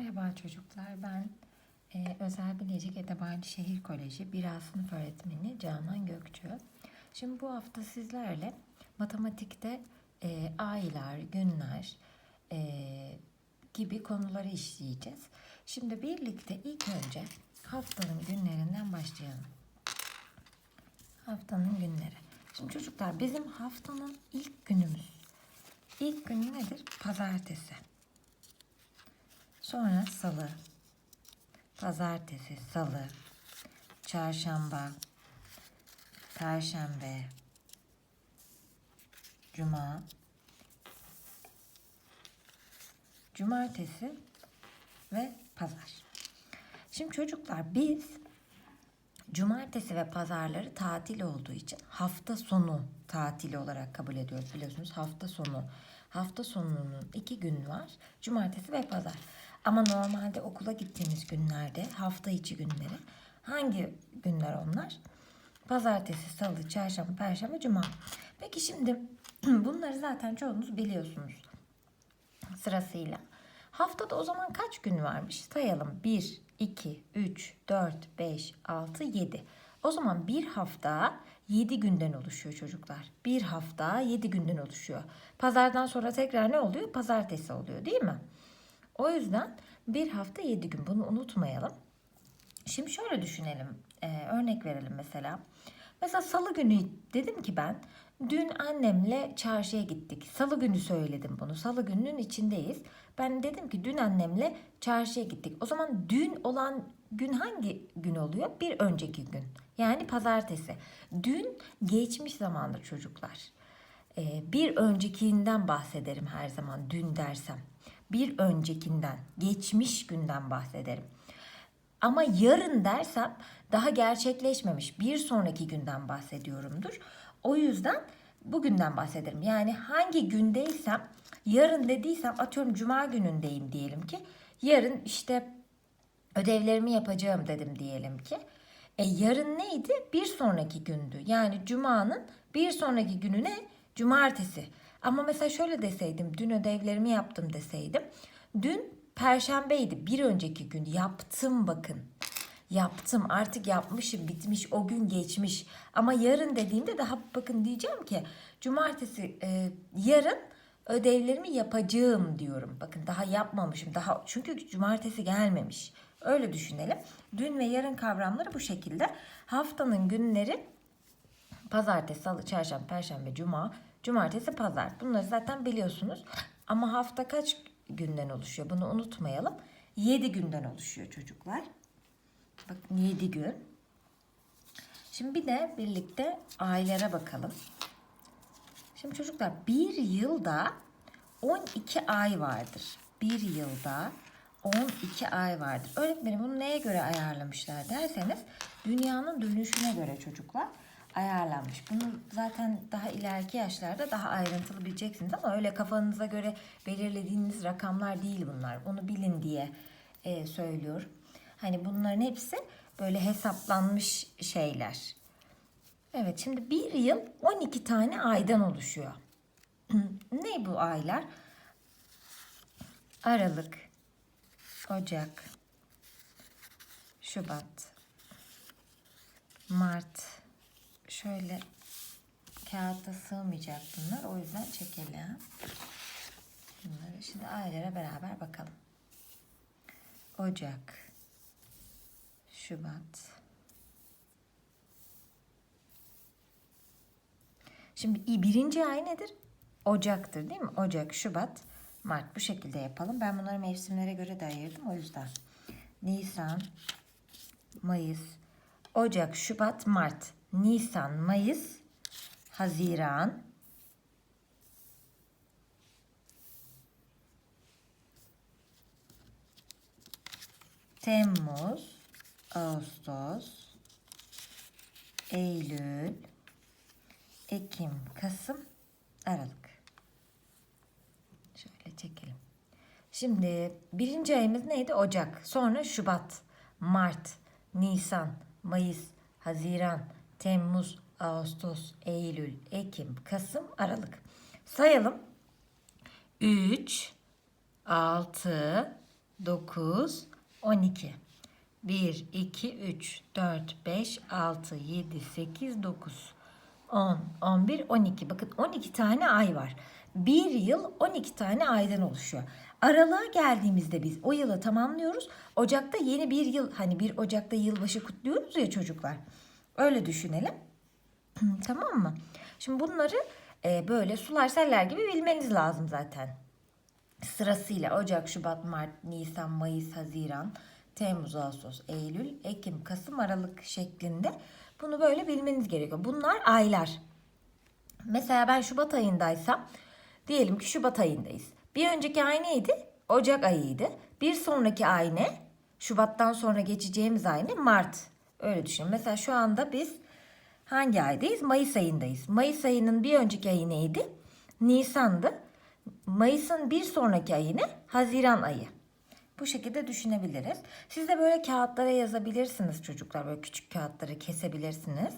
Merhaba çocuklar. Ben e, Özel Bilecik Edebiyat Şehir Koleji 1 A sınıf öğretmeni Canan Gökçü. Şimdi bu hafta sizlerle matematikte e, aylar, günler e, gibi konuları işleyeceğiz. Şimdi birlikte ilk önce haftanın günlerinden başlayalım. Haftanın günleri. Şimdi çocuklar bizim haftanın ilk günümüz. İlk günü nedir? Pazartesi. Sonra salı, pazartesi, salı, çarşamba, perşembe, cuma, cumartesi ve pazar. Şimdi çocuklar biz cumartesi ve pazarları tatil olduğu için hafta sonu tatili olarak kabul ediyoruz biliyorsunuz hafta sonu. Hafta sonunun iki gün var. Cumartesi ve pazar. Ama normalde okula gittiğimiz günlerde hafta içi günleri hangi günler onlar? Pazartesi, salı, çarşamba, perşembe, cuma. Peki şimdi bunları zaten çoğunuz biliyorsunuz sırasıyla. Haftada o zaman kaç gün varmış? Sayalım. 1, 2, 3, 4, 5, 6, 7. O zaman bir hafta 7 günden oluşuyor çocuklar. Bir hafta 7 günden oluşuyor. Pazardan sonra tekrar ne oluyor? Pazartesi oluyor değil mi? O yüzden bir hafta 7 gün. Bunu unutmayalım. Şimdi şöyle düşünelim. Ee, örnek verelim mesela. Mesela salı günü dedim ki ben dün annemle çarşıya gittik. Salı günü söyledim bunu. Salı gününün içindeyiz. Ben dedim ki dün annemle çarşıya gittik. O zaman dün olan gün hangi gün oluyor? Bir önceki gün. Yani pazartesi. Dün geçmiş zamanda çocuklar. Ee, bir öncekinden bahsederim her zaman dün dersem. Bir öncekinden, geçmiş günden bahsederim. Ama yarın dersem daha gerçekleşmemiş bir sonraki günden bahsediyorumdur. O yüzden bugünden bahsederim. Yani hangi gündeysem yarın dediysem atıyorum cuma günündeyim diyelim ki. Yarın işte ödevlerimi yapacağım dedim diyelim ki. E yarın neydi? Bir sonraki gündü. Yani cumanın bir sonraki günü ne? Cumartesi. Ama mesela şöyle deseydim dün ödevlerimi yaptım deseydim. Dün perşembeydi bir önceki gün yaptım bakın. Yaptım artık yapmışım bitmiş o gün geçmiş. Ama yarın dediğimde daha bakın diyeceğim ki cumartesi e, yarın ödevlerimi yapacağım diyorum. Bakın daha yapmamışım daha çünkü cumartesi gelmemiş. Öyle düşünelim. Dün ve yarın kavramları bu şekilde. Haftanın günleri pazartesi, salı, çarşamba, perşembe, cuma, cumartesi, pazar. Bunları zaten biliyorsunuz. Ama hafta kaç günden oluşuyor? Bunu unutmayalım. 7 günden oluşuyor çocuklar. Bakın 7 gün. Şimdi bir de birlikte ailelere bakalım. Şimdi çocuklar bir yılda 12 ay vardır. Bir yılda 12 ay vardır. Öğretmenim bunu neye göre ayarlamışlar derseniz dünyanın dönüşüne göre çocuklar ayarlanmış. Bunu zaten daha ileriki yaşlarda daha ayrıntılı bileceksiniz ama öyle kafanıza göre belirlediğiniz rakamlar değil bunlar. Onu bilin diye e, söylüyorum. Hani bunların hepsi böyle hesaplanmış şeyler. Evet şimdi bir yıl 12 tane aydan oluşuyor. ne bu aylar? Aralık, Ocak, Şubat, Mart. Şöyle kağıtta sığmayacak bunlar. O yüzden çekelim. Bunları şimdi aylara beraber bakalım. Ocak, Şubat. Şimdi birinci ay nedir? Ocak'tır değil mi? Ocak, Şubat, Mart. Bu şekilde yapalım. Ben bunları mevsimlere göre de ayırdım o yüzden. Nisan, Mayıs, Ocak, Şubat, Mart. Nisan, Mayıs, Haziran, Temmuz, Ağustos, Eylül, Ekim, Kasım, Aralık. Şöyle çekelim. Şimdi birinci ayımız neydi? Ocak. Sonra Şubat, Mart, Nisan, Mayıs, Haziran, Temmuz, Ağustos, Eylül, Ekim, Kasım, Aralık. Sayalım. 3, 6, 9, 12. 1, 2, 3, 4, 5, 6, 7, 8, 9, 10, 11, 12. Bakın 12 tane ay var. Bir yıl 12 tane aydan oluşuyor. Aralığa geldiğimizde biz o yılı tamamlıyoruz. Ocakta yeni bir yıl hani bir Ocak'ta yılbaşı kutluyoruz ya çocuklar. Öyle düşünelim. tamam mı? Şimdi bunları e, böyle sular seller gibi bilmeniz lazım zaten sırasıyla Ocak, Şubat, Mart, Nisan, Mayıs, Haziran, Temmuz, Ağustos, Eylül, Ekim, Kasım, Aralık şeklinde bunu böyle bilmeniz gerekiyor. Bunlar aylar. Mesela ben Şubat ayındaysam diyelim ki Şubat ayındayız. Bir önceki ay neydi? Ocak ayıydı. Bir sonraki ay ne? Şubattan sonra geçeceğimiz ay ne? Mart. Öyle düşünün. Mesela şu anda biz hangi aydayız? Mayıs ayındayız. Mayıs ayının bir önceki ayı neydi? Nisan'dı. Mayıs'ın bir sonraki ayı ne? Haziran ayı. Bu şekilde düşünebiliriz. Siz de böyle kağıtlara yazabilirsiniz çocuklar. Böyle küçük kağıtları kesebilirsiniz.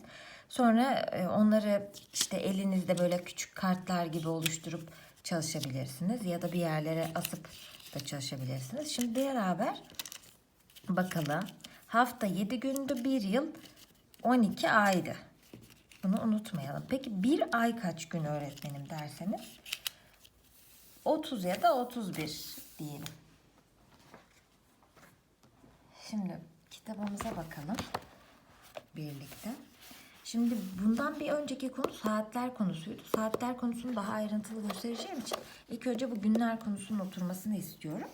Sonra e, onları işte elinizde böyle küçük kartlar gibi oluşturup çalışabilirsiniz. Ya da bir yerlere asıp da çalışabilirsiniz. Şimdi beraber bakalım. Hafta 7 gündü, bir yıl 12 aydı. Bunu unutmayalım. Peki bir ay kaç gün öğretmenim derseniz? 30 ya da 31 diyelim. Şimdi kitabımıza bakalım birlikte. Şimdi bundan bir önceki konu saatler konusuydu. Saatler konusunu daha ayrıntılı göstereceğim için ilk önce bu günler konusunun oturmasını istiyorum.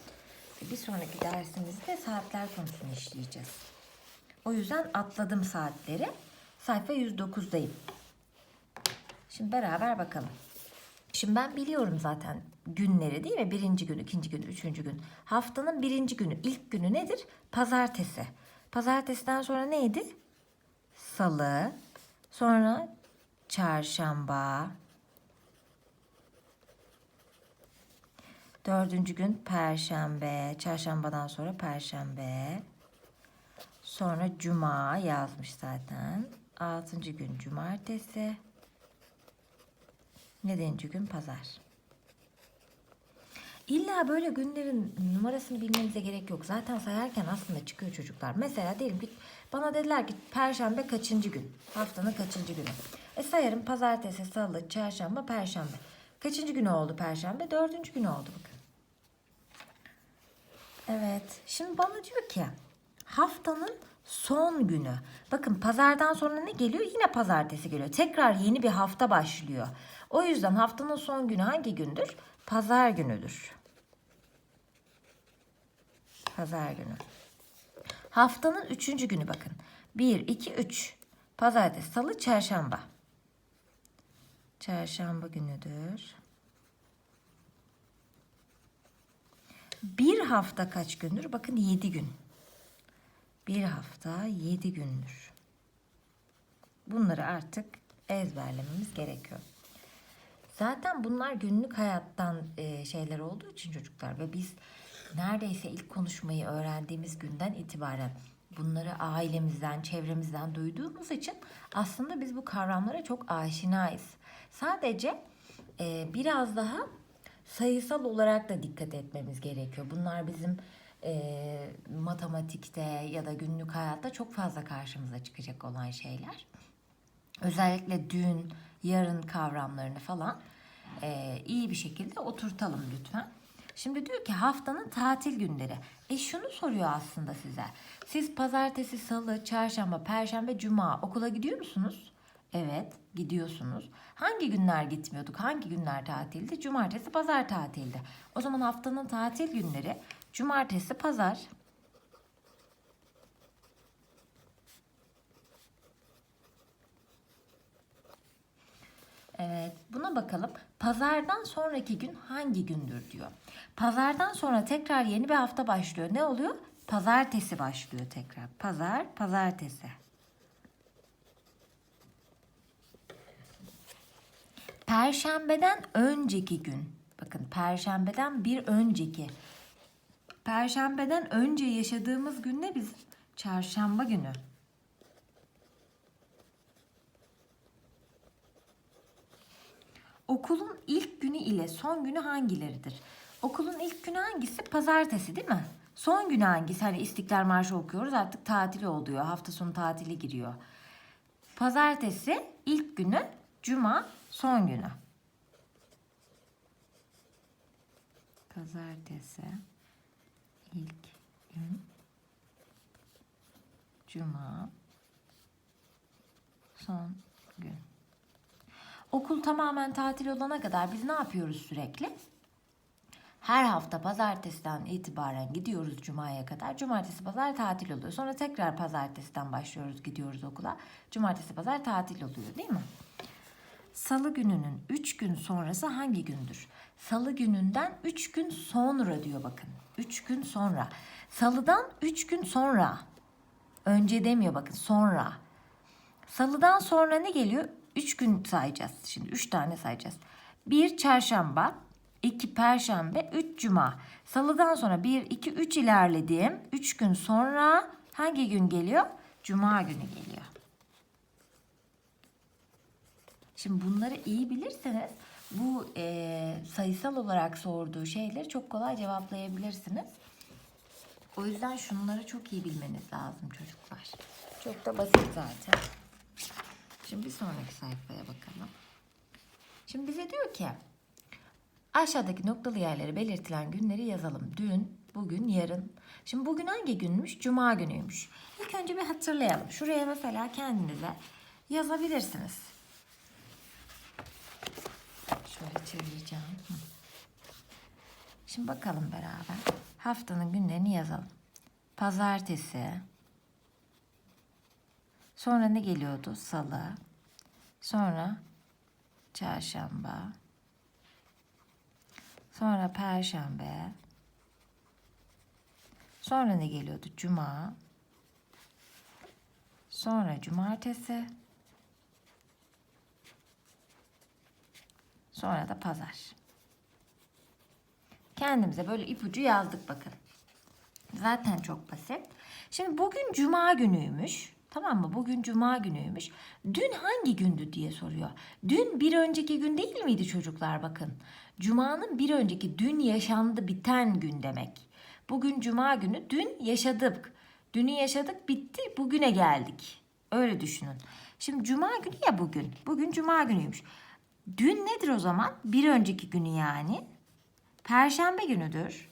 Bir sonraki dersimizde saatler konusunu işleyeceğiz. O yüzden atladım saatleri. Sayfa 109'dayım. Şimdi beraber bakalım. Şimdi ben biliyorum zaten günleri değil mi? Birinci gün, ikinci gün, üçüncü gün. Haftanın birinci günü, ilk günü nedir? Pazartesi. Pazartesiden sonra neydi? Salı. Sonra çarşamba. Dördüncü gün perşembe. Çarşambadan sonra perşembe. Sonra cuma yazmış zaten. Altıncı gün cumartesi. Yedinci gün pazar. İlla böyle günlerin numarasını bilmenize gerek yok. Zaten sayarken aslında çıkıyor çocuklar. Mesela diyelim ki bana dediler ki perşembe kaçıncı gün? Haftanın kaçıncı günü? E sayarım pazartesi, salı, çarşamba, perşembe. Kaçıncı günü oldu perşembe? Dördüncü günü oldu bakın. Evet. Şimdi bana diyor ki haftanın son günü. Bakın pazardan sonra ne geliyor? Yine pazartesi geliyor. Tekrar yeni bir hafta başlıyor. O yüzden haftanın son günü hangi gündür? Pazar günüdür. Pazar günü. Haftanın üçüncü günü bakın. 1, 2, 3. Pazartesi, salı, çarşamba. Çarşamba günüdür. Bir hafta kaç gündür? Bakın 7 gün. Bir hafta 7 gündür. Bunları artık ezberlememiz gerekiyor. Zaten bunlar günlük hayattan e, şeyler olduğu için çocuklar ve biz neredeyse ilk konuşmayı öğrendiğimiz günden itibaren bunları ailemizden, çevremizden duyduğumuz için aslında biz bu kavramlara çok aşinayız. Sadece e, biraz daha sayısal olarak da dikkat etmemiz gerekiyor. Bunlar bizim e, matematikte ya da günlük hayatta çok fazla karşımıza çıkacak olan şeyler. Özellikle dün, yarın kavramlarını falan e, iyi bir şekilde oturtalım lütfen. Şimdi diyor ki haftanın tatil günleri. E şunu soruyor aslında size. Siz pazartesi, salı, çarşamba, perşembe, cuma okula gidiyor musunuz? Evet, gidiyorsunuz. Hangi günler gitmiyorduk? Hangi günler tatildi? Cumartesi, pazar tatildi. O zaman haftanın tatil günleri cumartesi, pazar. Evet, buna bakalım. Pazardan sonraki gün hangi gündür diyor. Pazardan sonra tekrar yeni bir hafta başlıyor. Ne oluyor? Pazartesi başlıyor tekrar. Pazar, pazartesi. Perşembeden önceki gün. Bakın perşembeden bir önceki. Perşembeden önce yaşadığımız gün ne biz? Çarşamba günü. Okulun ilk günü ile son günü hangileridir? Okulun ilk günü hangisi? Pazartesi değil mi? Son günü hangisi? Hani İstiklal Marşı okuyoruz artık tatil oluyor. Hafta sonu tatili giriyor. Pazartesi ilk günü, cuma son günü. Pazartesi ilk gün, cuma son gün. Okul tamamen tatil olana kadar biz ne yapıyoruz sürekli? Her hafta pazartesiden itibaren gidiyoruz cumaya kadar. Cumartesi pazar tatil oluyor. Sonra tekrar pazartesiden başlıyoruz gidiyoruz okula. Cumartesi pazar tatil oluyor değil mi? Salı gününün 3 gün sonrası hangi gündür? Salı gününden 3 gün sonra diyor bakın. 3 gün sonra. Salıdan 3 gün sonra. Önce demiyor bakın sonra. Salıdan sonra ne geliyor? 3 gün sayacağız. Şimdi 3 tane sayacağız. 1 çarşamba, 2 perşembe, 3 cuma. Salıdan sonra 1, 2, 3 ilerlediğim 3 gün sonra hangi gün geliyor? Cuma günü geliyor. Şimdi bunları iyi bilirseniz bu e, sayısal olarak sorduğu şeyleri çok kolay cevaplayabilirsiniz. O yüzden şunları çok iyi bilmeniz lazım çocuklar. Çok da basit zaten. Şimdi bir sonraki sayfaya bakalım. Şimdi bize diyor ki aşağıdaki noktalı yerlere belirtilen günleri yazalım. Dün, bugün, yarın. Şimdi bugün hangi günmüş? Cuma günüymüş. İlk önce bir hatırlayalım. Şuraya mesela kendinize yazabilirsiniz. Şöyle çevireceğim. Şimdi bakalım beraber. Haftanın günlerini yazalım. Pazartesi. Sonra ne geliyordu? Salı. Sonra çarşamba. Sonra perşembe. Sonra ne geliyordu? Cuma. Sonra cumartesi. Sonra da pazar. Kendimize böyle ipucu yazdık bakın. Zaten çok basit. Şimdi bugün cuma günüymüş. Tamam mı? Bugün cuma günüymüş. Dün hangi gündü diye soruyor. Dün bir önceki gün değil miydi çocuklar bakın. Cuma'nın bir önceki dün yaşandı biten gün demek. Bugün cuma günü dün yaşadık. Dünü yaşadık bitti bugüne geldik. Öyle düşünün. Şimdi cuma günü ya bugün. Bugün cuma günüymüş. Dün nedir o zaman? Bir önceki günü yani. Perşembe günüdür.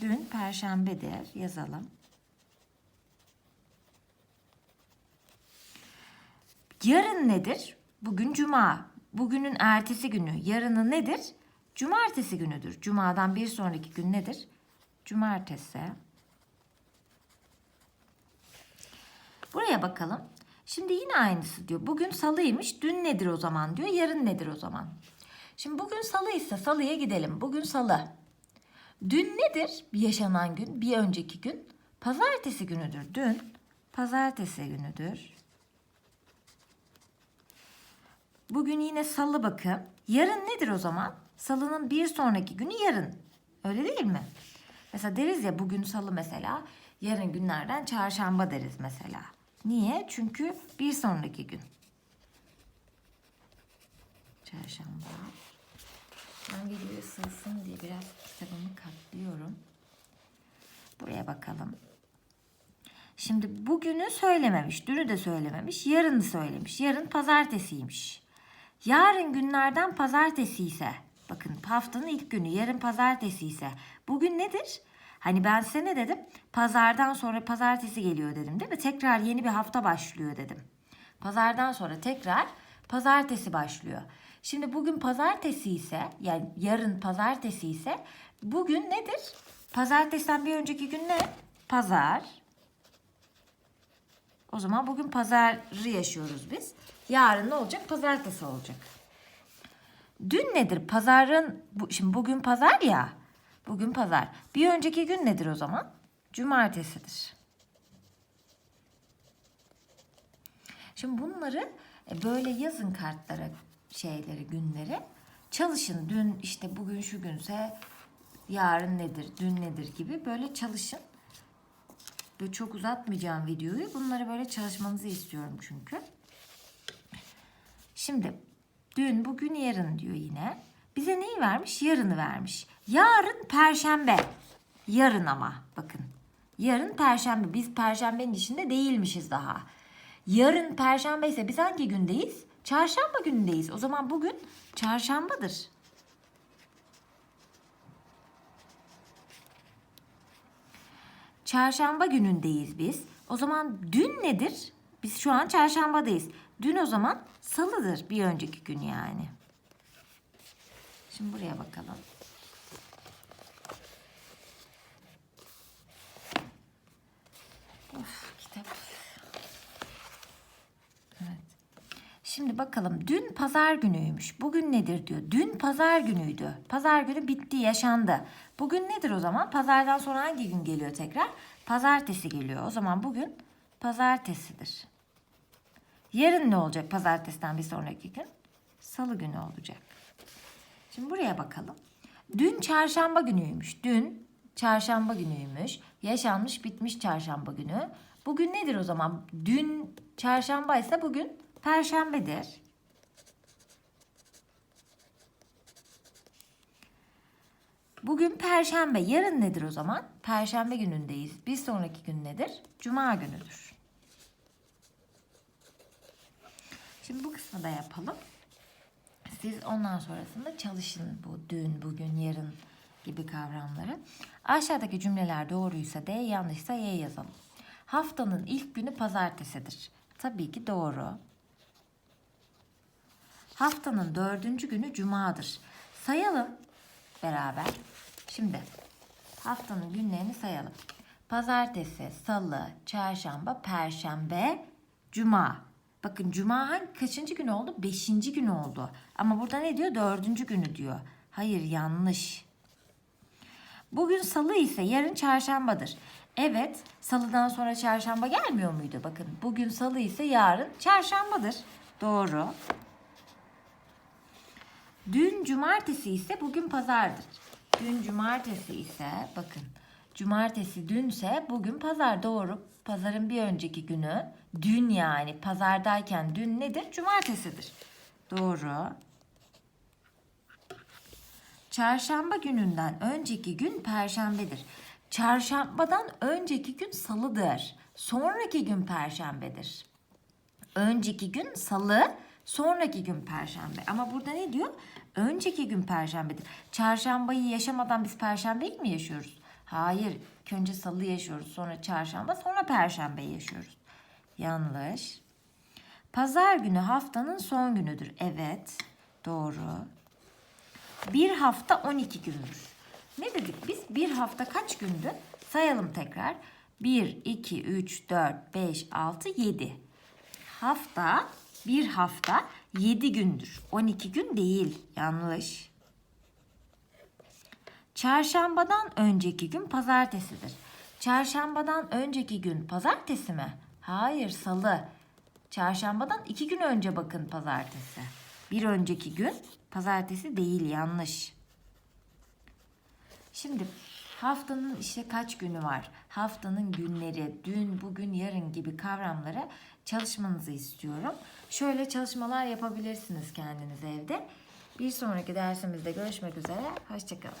Dün perşembedir. Yazalım. Yarın nedir? Bugün cuma. Bugünün ertesi günü. Yarını nedir? Cumartesi günüdür. Cumadan bir sonraki gün nedir? Cumartesi. Buraya bakalım. Şimdi yine aynısı diyor. Bugün salıymış. Dün nedir o zaman diyor. Yarın nedir o zaman? Şimdi bugün salı ise salıya gidelim. Bugün salı. Dün nedir? Yaşanan gün, bir önceki gün. Pazartesi günüdür. Dün pazartesi günüdür. Bugün yine salı bakın. Yarın nedir o zaman? Salının bir sonraki günü yarın. Öyle değil mi? Mesela deriz ya bugün salı mesela. Yarın günlerden çarşamba deriz mesela. Niye? Çünkü bir sonraki gün. Çarşamba. Ben geliyor ısınsın diye biraz kitabımı katlıyorum. Buraya bakalım. Şimdi bugünü söylememiş, dünü de söylememiş, yarını söylemiş. Yarın pazartesiymiş. Yarın günlerden pazartesi ise, bakın haftanın ilk günü, yarın pazartesi ise, bugün nedir? Hani ben size ne dedim? Pazardan sonra pazartesi geliyor dedim değil mi? Tekrar yeni bir hafta başlıyor dedim. Pazardan sonra tekrar pazartesi başlıyor. Şimdi bugün pazartesi ise yani yarın pazartesi ise bugün nedir? Pazartesiden bir önceki gün ne? Pazar. O zaman bugün pazarı yaşıyoruz biz. Yarın ne olacak? Pazartesi olacak. Dün nedir? Pazarın bu, şimdi bugün pazar ya. Bugün pazar. Bir önceki gün nedir o zaman? Cumartesidir. Şimdi bunları e, böyle yazın kartlara şeyleri, günleri. Çalışın. Dün işte bugün şu günse yarın nedir, dün nedir gibi böyle çalışın. Böyle çok uzatmayacağım videoyu. Bunları böyle çalışmanızı istiyorum çünkü. Şimdi dün, bugün, yarın diyor yine. Bize neyi vermiş? Yarını vermiş. Yarın perşembe. Yarın ama bakın. Yarın perşembe. Biz perşembenin içinde değilmişiz daha. Yarın perşembe ise biz hangi gündeyiz? Çarşamba günündeyiz. O zaman bugün çarşambadır. Çarşamba günündeyiz biz. O zaman dün nedir? Biz şu an çarşambadayız. Dün o zaman salıdır bir önceki gün yani. Şimdi buraya bakalım. Of kitap. Evet. Şimdi bakalım dün pazar günüymüş. Bugün nedir diyor. Dün pazar günüydü. Pazar günü bitti, yaşandı. Bugün nedir o zaman? Pazardan sonra hangi gün geliyor tekrar? Pazartesi geliyor. O zaman bugün pazartesidir. Yarın ne olacak pazartesiden bir sonraki gün? Salı günü olacak. Şimdi buraya bakalım. Dün çarşamba günüymüş. Dün çarşamba günüymüş. Yaşanmış bitmiş çarşamba günü. Bugün nedir o zaman? Dün çarşamba ise bugün perşembedir. Bugün perşembe. Yarın nedir o zaman? Perşembe günündeyiz. Bir sonraki gün nedir? Cuma günüdür. Şimdi bu kısmı da yapalım. Siz ondan sonrasında çalışın bu dün, bugün, yarın gibi kavramları. Aşağıdaki cümleler doğruysa D, yanlışsa Y yazalım. Haftanın ilk günü pazartesidir. Tabii ki doğru. Haftanın dördüncü günü cumadır. Sayalım beraber. Şimdi haftanın günlerini sayalım. Pazartesi, salı, çarşamba, perşembe, cuma. Bakın cuma hangi kaçıncı gün oldu? Beşinci gün oldu. Ama burada ne diyor? Dördüncü günü diyor. Hayır yanlış. Bugün salı ise yarın çarşambadır. Evet salıdan sonra çarşamba gelmiyor muydu? Bakın bugün salı ise yarın çarşambadır. Doğru. Dün cumartesi ise bugün pazardır. Dün cumartesi ise bakın cumartesi dünse bugün pazar doğru. Pazarın bir önceki günü dün yani pazardayken dün nedir? Cumartesidir. Doğru. Çarşamba gününden önceki gün perşembedir. Çarşambadan önceki gün salıdır. Sonraki gün perşembedir. Önceki gün salı, sonraki gün perşembe. Ama burada ne diyor? Önceki gün perşembedir. Çarşambayı yaşamadan biz perşembeyi mi yaşıyoruz? Hayır. Önce salı yaşıyoruz, sonra çarşamba, sonra perşembe yaşıyoruz. Yanlış. Pazar günü haftanın son günüdür. Evet. Doğru. Bir hafta 12 gündür. Ne dedik biz? Bir hafta kaç gündü? Sayalım tekrar. 1, 2, 3, 4, 5, 6, 7. Hafta, bir hafta 7 gündür. 12 gün değil. Yanlış. Çarşambadan önceki gün pazartesidir. Çarşambadan önceki gün pazartesi mi? Hayır, salı. Çarşambadan iki gün önce bakın pazartesi. Bir önceki gün pazartesi değil, yanlış. Şimdi haftanın işte kaç günü var? Haftanın günleri, dün, bugün, yarın gibi kavramlara çalışmanızı istiyorum. Şöyle çalışmalar yapabilirsiniz kendiniz evde. Bir sonraki dersimizde görüşmek üzere. Hoşçakalın.